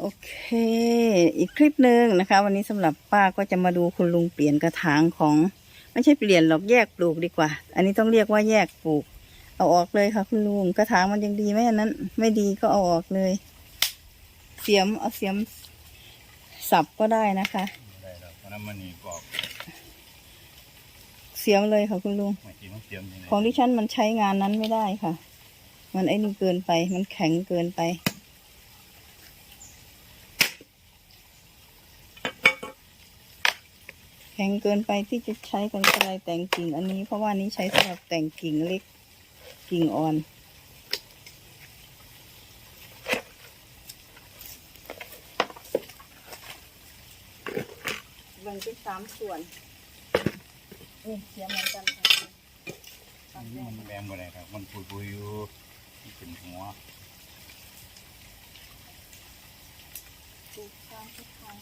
โอเค อีกคลิปหนึ่งนะคะ วันนี้สำหรับป้าก็จะมาดูคุณลุงเปลี่ยนกระถางของ ไม่ใช่เปลี่ยนหรอกแยกปลูกดีกว่า อันนี้ต้องเรียกว่าแยกปลูก เอาออกเลยค่ะ คุณลุงกระถางมันยังดีไหมอันนั้น ไม่ดีก็เอาออกเลย เสียมเอาเสียมสับก็ได้นะคะได้แล้วเพราะนั้นมันนี่บอกเสียมเลยค่ะคุณลุงเมื่อกี้มันเตรียมยังไงของดิฉันมันใช้งานนั้นไม่ได้ค่ะ มันไอ้นี่เกินไป มันแข็งเกินไป ข็งเกินไปที่จะใช้กันไกรแต่งกิ่งอันนี้ เพราะว่านี้ใช้สำหรับแต่งกิ่งเล็กกิ่งอ่อน แบ่งเป็นสามส่วนนี่เสียเหมือนกันค่ะอันนี้มันแรงกว่าไรครับ มันปุยปุยๆอยู่ที่เป็นหัวปลูกทางทิศทาง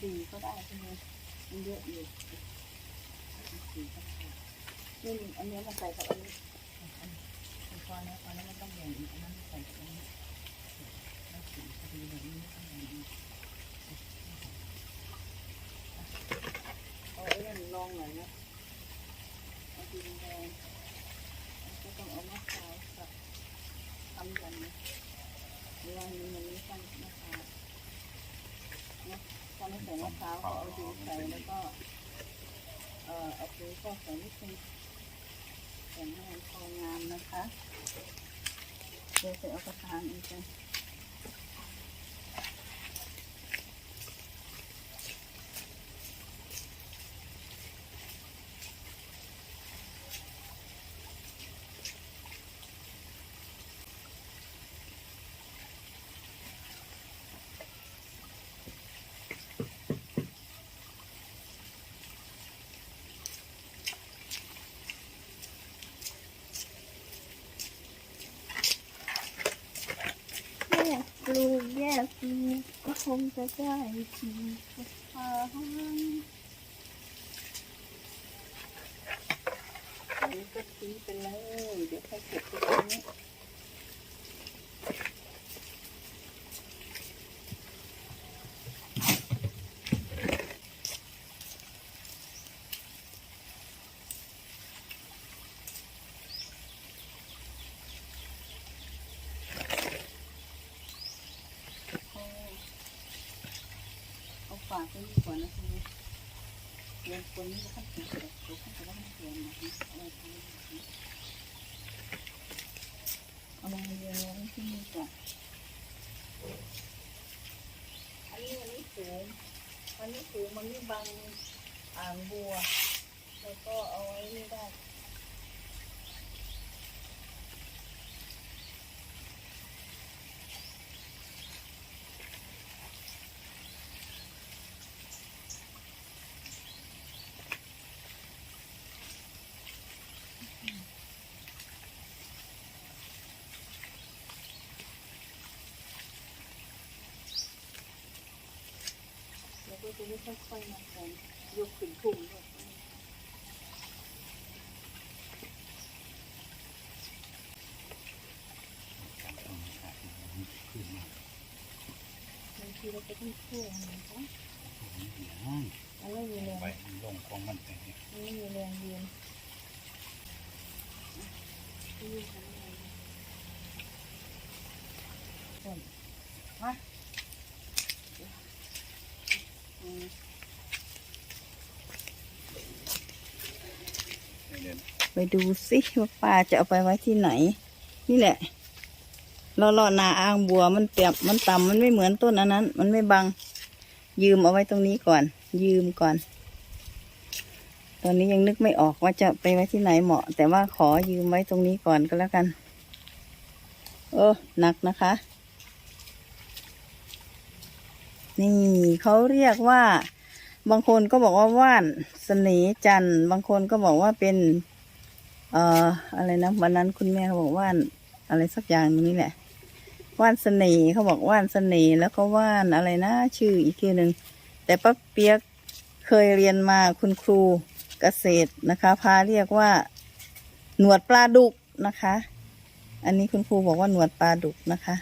สี่ก็ได้ใช่ไหมมันเยอะอยู่สี่ก็ได้นี่อันนี้มาใส่กับอันนี้อันนี้พอแล้วพอแล้วไม่ต้องแบ่งอีกอันนั้นใส่กับอันนี้แล้วสีพอดีแบบนี้ไม่ต้องอย่งนี้เอาไอ้นั่นลองหน่อยนะเอาดินแดงก็ต้องเอามะพร้าวกับทำกันนะเวลานี้มันไม่ต้งมะพร้าวนะาไม่ใส่มะพร้าวก็เอาดูใส่แล้วก็ เอ่อเอาปุ๋ยก็ใส่นิดนึงแต่ให้มันพองามนะคะ เดี๋ยวใส่เอากระถางอีกกันแยกปลูกแยกปลู ก็คงจะได้ทีกับทางอันนี้ก็ทิ้งไปเลย เดี๋ยวใครเก็บไปตรงนี้ เอาฝากไว้ดีกว่านะคุณเรียนคนนี้ก็ขั้นถึงแต่ตัวขั้นจะต้องเรียนนะอะไรทำเอามาเรียนไว้ที่นี่ก่อนอันนี้มันไม่สูงมันไม่สูงมันไม่บังอ่างบัว แล้วก็เอาไว้ไม่ได้ ก็จะไม่ค่อยๆมาแทนยกขึ้นพุ่งด้วยบางทีเราจะต้องช่วยมันนะมันไม่มีแรงไปลงของมันไปเนี่ยมันไม่มีแรงยืนยืนทำไงต้นมาอืม เด่น ไปดูสิว่าป้าจะเอาไปไว้ที่ไหน นี่แหละเราเลาะนาอ่างบัวมันเปียบมันต่ำมันไม่เหมือนต้นอันนั้น มันไม่บัง ยืมเอาไว้ตรงนี้ก่อน ยืมก่อน ตอนนี้ยังนึกไม่ออกว่าจะไปไว้ที่ไหนเหมาะ แต่ว่าขอยืมไว้ตรงนี้ก่อนก็แล้วกัน เออหนักนะคะ นี่เขาเรียกว่า บางคนก็บอกว่าว่านเสน่จันทร์บางคนก็บอกว่าเป็น อ่ออะไรนะวันนั้นคุณแม่เขาบอกว่านอะไรสักอย่างนึงนี่แหละ ว่านเสน่ห์เขาบอกว่านเสน่ห์แล้วก็ว่านอะไรนะ ชื่ออีกทีหนึ่งแต่ป้าเปียกเคยเรียนมาคุณครูเกษตรนะคะพาเรียกว่า หนวดปลาดุกนะคะ อันนี้คุณครูบอกว่าหนวดปลาดุกนะคะ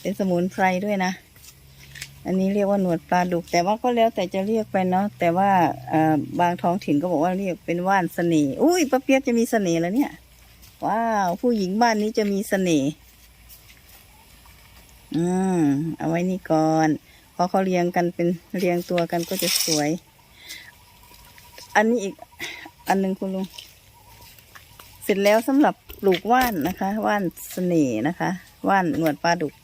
เป็นสมุนไพรด้วยนะ อันนี้เรียกว่าหนวดปลาดุก แต่ว่าก็แล้วแต่จะเรียกไปเนาะแต่ว่าบางท้องถิ่นก็บอกว่าเรียกเป็นว่านเสน่ห์อุ้ยป้าเปียกจะมีเสน่ห์แล้วเนี่ย ว้าวผู้หญิงบ้านนี้จะมีเสน่ห์อืมเอาไว้นี่ก่อนพอเขาเรียงกันเป็นเรียงตัวกันก็จะสวย อันนี้อีกอันหนึ่งคุณลุงเสร็จแล้วสำหรับปลูกว่านนะคะ ว่านเสน่ห์นะคะ ว่านหนวดปลาดุก